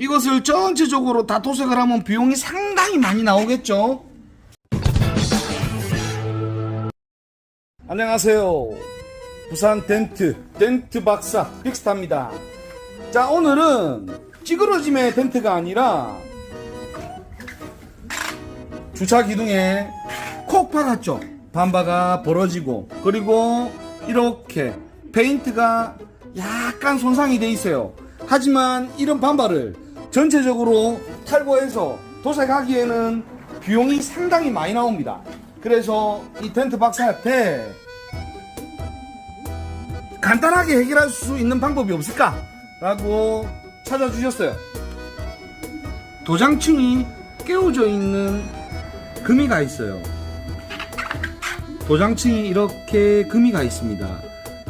이것을 전체적으로 다 도색을 하면 비용이 상당히 많이 나오겠죠. 안녕하세요. 부산 덴트, 덴트 박사 빅스타입니다. 자, 오늘은 찌그러짐의 덴트가 아니라 주차 기둥에 콕 박았죠. 반바가 벌어지고 그리고 이렇게 페인트가 약간 손상이 돼 있어요. 하지만 이런 반바를 전체적으로 탈거해서 도색하기에는 비용이 상당히 많이 나옵니다. 그래서 이 텐트 박사한테 간단하게 해결할 수 있는 방법이 없을까? 라고 찾아주셨어요. 도장층이 깨어져 있는 금이가 있어요. 도장층이 이렇게 금이가 있습니다.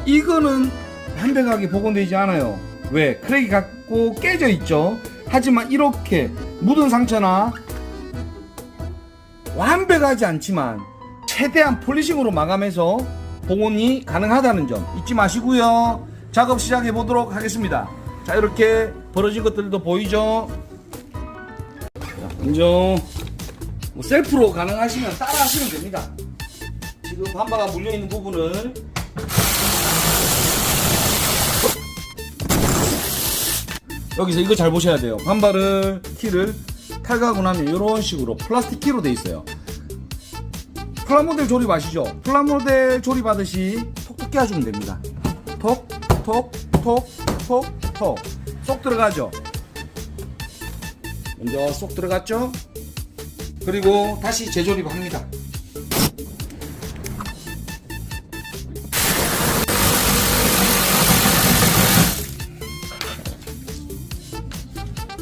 이거는 완벽하게 복원되지 않아요. 왜? 크랙이 갖고 깨져 있죠. 하지만 이렇게 묻은 상처나 완벽하지 않지만 최대한 폴리싱으로 마감해서 복원이 가능하다는 점 잊지 마시고요. 작업 시작해 보도록 하겠습니다. 자 이렇게 벌어진 것들도 보이죠? 자, 먼저 뭐 셀프로 가능하시면 따라 하시면 됩니다. 지금 반바가 물려 있는 부분을 여기서 이거 잘 보셔야 돼요. 반바를 키를 탈거하고 나면 이런 식으로 플라스틱 키로 돼 있어요. 플라모델 조립 아시죠? 플라모델 조립하듯이 톡톡 깨워주면 됩니다. 톡, 톡, 톡, 톡, 톡. 쏙 들어가죠? 먼저 쏙 들어갔죠? 그리고 다시 재조립합니다.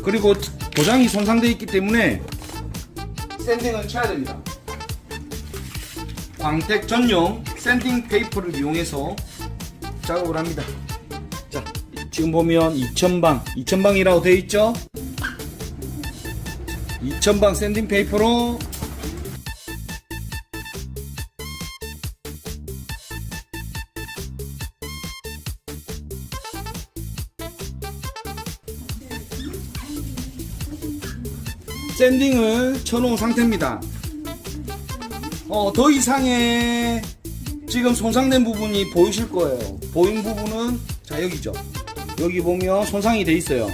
그리고 도장이 손상되어 있기 때문에 샌딩을 쳐야 됩니다. 광택 전용 샌딩 페이퍼를 이용해서 작업을 합니다. 자, 지금 보면 2000방, 2000방이라고 되어 있죠? 2000방 샌딩 페이퍼로 샌딩을 쳐놓은 상태입니다. 어, 더 이상의 지금 손상된 부분이 보이실 거예요. 보인 부분은 자 여기죠. 여기 보면 손상이 돼 있어요.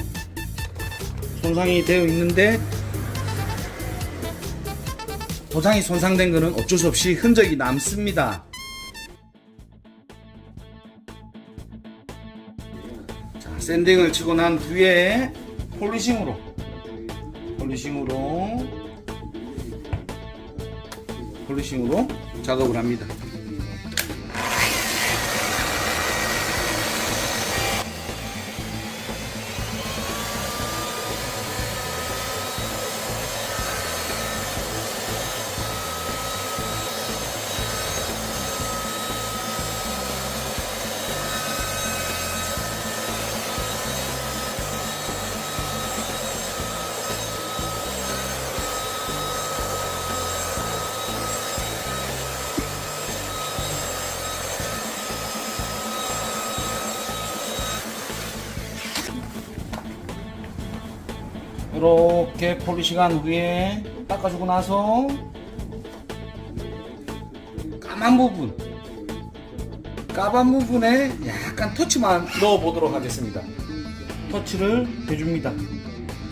손상이 되어 있는데 도장이 손상된 거는 어쩔 수 없이 흔적이 남습니다. 자, 샌딩을 치고 난 뒤에 폴리싱으로 폴리싱으로 폴리싱으로 작업을 합니다. 이렇게 폴리싱한 후에 닦아주고 나서 까만 부분 까만 부분에 약간 터치만 넣어 보도록 하겠습니다. 터치를 해줍니다.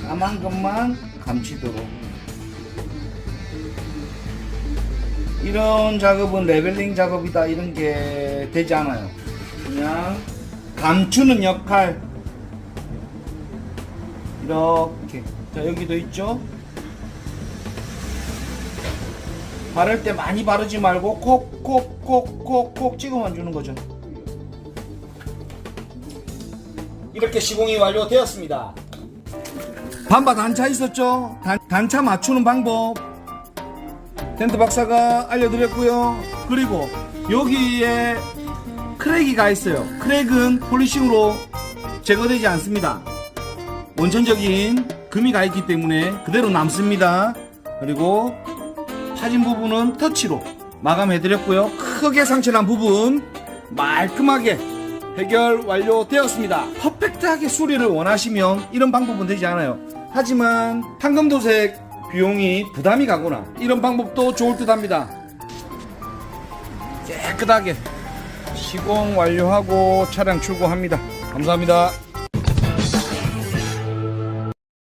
까만 것만 감추도록. 이런 작업은 레벨링 작업이다 이런 게 되지 않아요. 그냥 감추는 역할. 이렇게 자 여기도 있죠? 바를 때 많이 바르지 말고 콕콕콕 콕 콕 콕 찍어만 주는 거죠. 이렇게 시공이 완료되었습니다. 반바 단차 있었죠? 단, 단차 맞추는 방법. 텐트 박사가 알려드렸고요. 그리고 여기에 크랙이 가 있어요. 크랙은 폴리싱으로 제거되지 않습니다. 원천적인 금이 가 있기 때문에 그대로 남습니다. 그리고 파진 부분은 터치로 마감해 드렸고요. 크게 상처난 부분 말끔하게 해결 완료되었습니다. 퍼펙트하게 수리를 원하시면 이런 방법은 되지 않아요. 하지만 황금 도색 비용이 부담이 가거나 이런 방법도 좋을 듯 합니다. 깨끗하게 시공 완료하고 차량 출고합니다. 감사합니다.